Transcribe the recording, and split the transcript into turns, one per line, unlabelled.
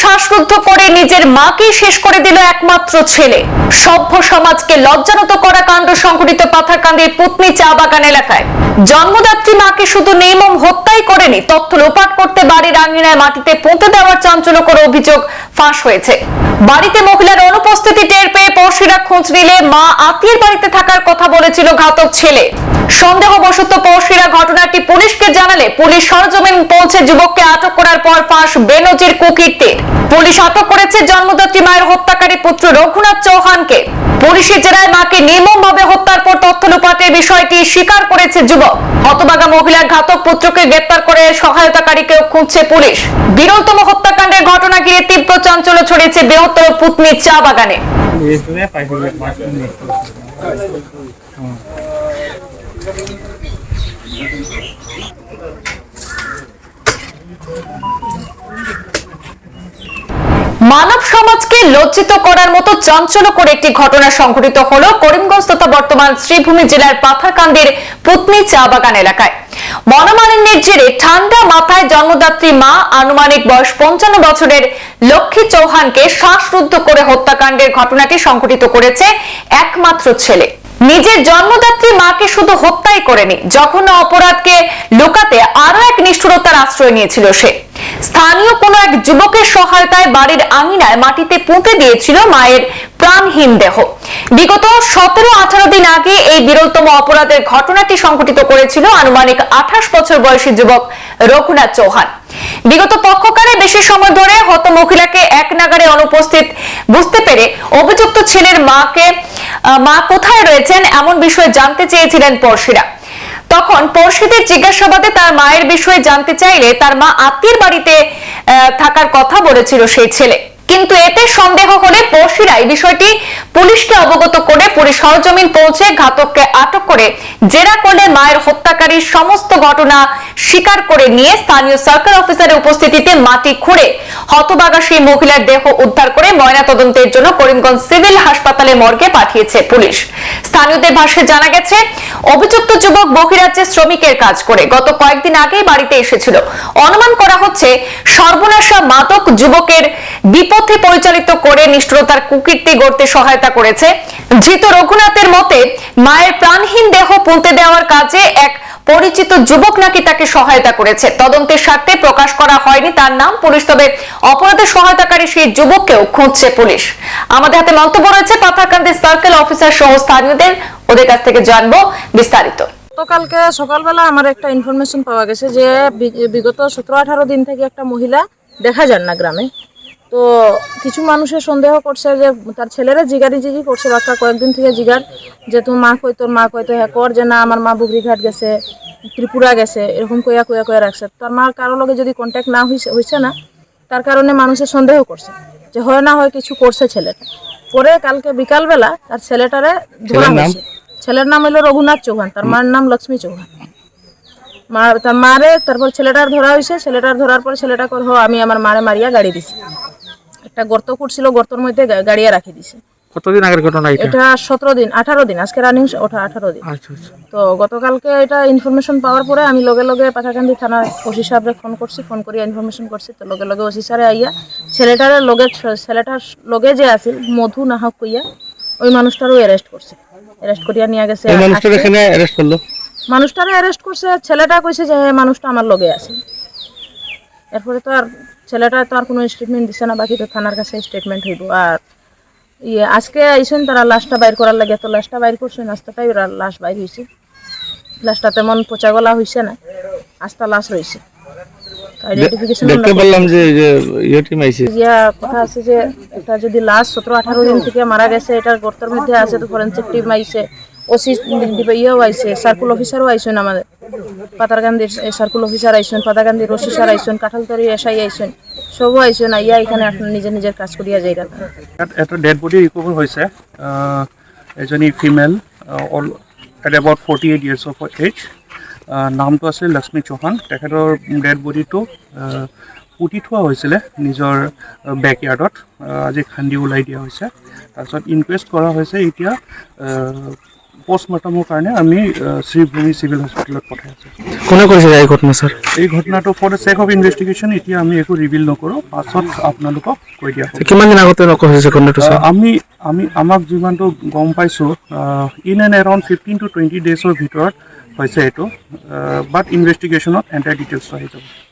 শ্বাসরুদ্ধ করে নিজের মাকে শেষ করে দিল একমাত্র ছেলে। সভ্য সমাজকে লজ্জানত করা কাণ্ড সংঘটিত পাথারকান্দির পুতনি চা বাগান এলাকায়। জন্মদাত্রী মাকে শুধু নির্মম হত্যাই করেনি, তথ্য লোপাট করতে বাড়ির আঙ্গিনায় মাটিতে পুঁতে দেওয়ার চাঞ্চল্যকর অভিযোগ ফাঁস হয়েছে। বাড়িতে মহিলার অনুপস্থিতি টের পেয়ে পড়শিরা খোঁজ নিলে মা আত্মীয়ের বাড়িতে থাকার কথা বলেছিল ঘাতক ছেলে। সন্দেহবশত পড়শিরা ঘটনাটি পুলিশকে জানালে পুলিশ সরজমিন পৌঁছে যুবককে আটক করার পর ফাঁস বেনজির কুকীর্তির পুলিশ আটক করেছে জন্মদাত্রী মায়ের হত্যাকারী পুত্র রঘুনাথ চৌহানকে। পুলিশের জেরায় মাকে নির্মমভাবে হত্যার পর তথ্য লোপাটের বিষয়টি স্বীকার করেছে যুবক। হতবাগা মহিলার ঘাতক পুত্রকে গ্রেপ্তার করে সহায়তাকারীকেও খুঁজছে পুলিশ। বিরলতম হত্যাকাণ্ডের ঘটনা ঘিরে তীব্র চাঞ্চল্য ছড়িয়েছে বৃহত্তর পুতনি চা বাগানে। মানব সমাজকে লজ্জিত করার মতো চঞ্চল করে একটি ঘটনা সংঘটিত হলো করিমগঞ্জ তথা বর্তমান শ্রীভূমি জেলার পাথারকান্দির পুতনি চা বাগান এলাকায়। মনোমালিন্যের জেরে ঠান্ডা মাথায় জন্মদাত্রী মা আনুমানিক বয়স পঞ্চান্ন বছরের লক্ষ্মী চৌহানকে শ্বাসরুদ্ধ করে হত্যাকাণ্ডের ঘটনাটি সংঘটিত করেছে একমাত্র ছেলে। নিজের জন্মদাত্রী মাকে শুধু হত্যাই করেনি, জঘন্য অপরাধকে লুকাতে আরও এক নিষ্ঠুরতার আশ্রয় নিয়েছিল সে। স্থানীয় কোনো এক যুবকের সহায়তায় বাড়ির আঙিনায় মাটিতে পুঁতে দিয়েছিল মায়ের প্রাণহীন দেহ। বিগত সতেরো আঠারো দিন আগে এই বিরলতম অপরাধের ঘটনাটি সংঘটিত করেছিল আনুমানিক আঠাশ বছর বয়সী যুবক রঘুনাথ চৌহান। বিগত পক্ষকারে বেশি সময় ধরে হত মহিলাকে এক নাগারে অনুপস্থিত বুঝতে পেরে অভিযুক্ত ছেলের মাকে মা কোথায় রয়েছেন এমন বিষয়ে জানতে চেয়েছিলেন পড়শিরা। তখন পড়শিদের জিজ্ঞাসাবাদে তার মায়ের বিষয়ে জানতে চাইলে তার মা আত্মীয়ের বাড়িতে থাকার কথা বলেছিল সেই ছেলে। কিন্তু এতে সন্দেহ হলে পড়শিরা এই বিষয়টি পুলিশকে অবগত করে পুলিশ সরজমিন পৌঁছে ঘাতককে আটক করে জেরা করলে মায়ের হত্যাকারীর সমস্ত ঘটনা স্বীকার করে নিয়ে স্থানীয় সার্কেল অফিসারের উপস্থিতিতে মাটি খুঁড়ে হতবাগা সেই মহিলার দেহ উদ্ধার করে ময়না তদন্তের জন্য করিমগঞ্জ সিভিল হাসপাতালে মর্গে পাঠিয়েছে পুলিশ। স্থানীয়দের ভাষ্যে জানা গেছে, অভিযুক্ত যুবক বহিরাজ্যে শ্রমিকের কাজ করে। গত কয়েকদিন আগেই বাড়িতে এসেছিল। অনুমান করা হচ্ছে, সর্বনাশা মাদক যুবকের বিপথে পরিচালিত করে নিষ্ঠুরতার কুকীর্তি গড়তে সহায়তা করেছে। ধৃত রঘুনাথের মতে, মায়ের প্রাণহীন দেহ পুঁতে দেওয়ার কাজে এক পরিচিত যুবক নাকি তাকে সহায়তা করেছে। তদন্তের স্বার্থে প্রকাশ করা হয়নি তার নাম পুলিশ, তবে অপরাধের সহায়তাকারী সেই যুবককেও খুঁজছে পুলিশ। আমাদের হাতে মন্তব্য রয়েছে পাথারকান্দি সার্কেল অফিসার সহ স্থানীয়দের। ওদের কাছ থেকে জানব বিস্তারিত।
গতকালকে সকালবেলা আমার একটা ইনফরমেশন পাওয়া গেছে যে বিগত সতেরো আঠারো দিন থেকে একটা মহিলা দেখা যান না গ্রামে। তো কিছু মানুষের সন্দেহ করছে যে তার ছেলেরা জিগারি জিগি করছে বাক্কা কয়েকদিন থেকে জিগার যে তোর মা কই তোর মা কই তো হ্যাঁ কর যে না আমার মা বুগরিঘাট গেছে ত্রিপুরা গেছে এরকম কইয়া কইয়া কইয়া রাখছে। তার মার কারোর লগে যদি কন্ট্যাক্ট না হইছে হইছে না তার কারণে মানুষের সন্দেহ করছে যে হয় না হয় কিছু করছে ছেলেটা। পরে কালকে বিকালবেলা তার ছেলেটারে ধরা হয়েছে ছেলের নাম হলো রঘুনাথ চৌহান তার মার নাম লক্ষ্মী চৌহান। মা তার মারে তারপর ছেলেটার ধরা হয়েছে ছেলেটার ধরার পর ছেলেটা কর "হো, আমি আমার মারে মারিয়া গাড়ি দিছি। একটা গর্ত করছিল গর্তর মধ্যে গাড়িয়া রাখি দিছে।
কতদিন আগের ঘটনা এটা?
এটা সতেরো দিন আঠারো দিন আজকে রানিং ওঠা আঠারো দিন।
আচ্ছা আচ্ছা।
তো গতকালকে এটা ইনফরমেশন পাওয়ার পরে আমি লগে লগে পাথাকান্দি থানার ওসি সাহেবরে ফোন করছি ফোন করিয়া ইনফরমেশন করছি। তো লগে লগে ওসি সারে আইয়া ছেলেটার লগে ছেলেটার লগে যে আছিল মধু নাহক কইয়া ওই মানুষটারও অ্যারেস্ট করছে। অ্যারেস্ট করিয়া নিয়ে গেছে
এই মানুষটা
আজকে।
এখানে অ্যারেস্ট করল?
মানুষটারে অ্যারেস্ট করছে ছেলেটা কইছে যে হ্যাঁ মানুষটা আমার লগে আছে। এরপরে তো আর ছেলেটা তো আর কোনো স্টেটমেন্ট দিছে না বাকি তো থানার কাছে স্টেটমেন্ট হইব। আর ইয়ে আজকে আইসেন তারা লাশটা বাইর করার লাগে তো লাশটা বাইর করছেন আস্তাটাই ওরা লাশ বাইর হয়েছে লাশটা তেমন পচা গলা হয়েছে না আস্তা লাশ রয়েছে।
দেখতে যে ইয়ে
ইয়া কথা আছে যে এটা যদি লাস্ট সতেরো আঠারো দিন থেকে মারা গেছে এটার গর্তের মধ্যে আছে তো ফরেন্সিক টিম আইছে। ওসি ইয়েও আইছে সার্কুল অফিসারও আইসেন আমাদের। পাতারকান্দির সার্কুল অফিসার আইসেন পাতারকান্দির রশি স্যার আইসেন কাঁঠালতরি এসআই আইসেন, সবও আইসেন, আইয়া এখানে নিজের নিজের কাজ করিয়া যাইরা
এটা- ডেড বডি ৰিকভাৰ হৈছে এজনী female all at about forty eight years of age নামটো আছিল লক্ষ্মী চৌহান, তেখেতৰ ডেড বডিটো পুতি থোৱা হৈছিলে নিজৰ বেকয়াৰ্ডত আজি খান্দি ওলাই দিয়া হৈছে। তাৰপিছত ইনকুৱেষ্ট কৰা হৈছে এতিয়া পষ্টমৰ্টমৰ কাৰণে আমি শ্ৰীভূমি চিভিল হস্পিটেলত পঠাই আছোঁ।
কোনে কৰিছে এই ঘটনা ছাৰ
এই ঘটনাটো for the check of investigation এতিয়া আমি একো ৰিভিল নকৰোঁ পাছত আপোনালোকক কৈ দিয়া হ'ব।
কিমান দিন আগতে হৈছে ঘটনাটো
আমি আমি আমাক যিমানটো গম পাইছোঁ in and around fifteen to twenty ডেজৰ ভিতৰত হৈছে এইটো বাট ইনভেষ্টিগেশ্যনত এণ্টাৰ ডিটেইলছটো আহি যাব।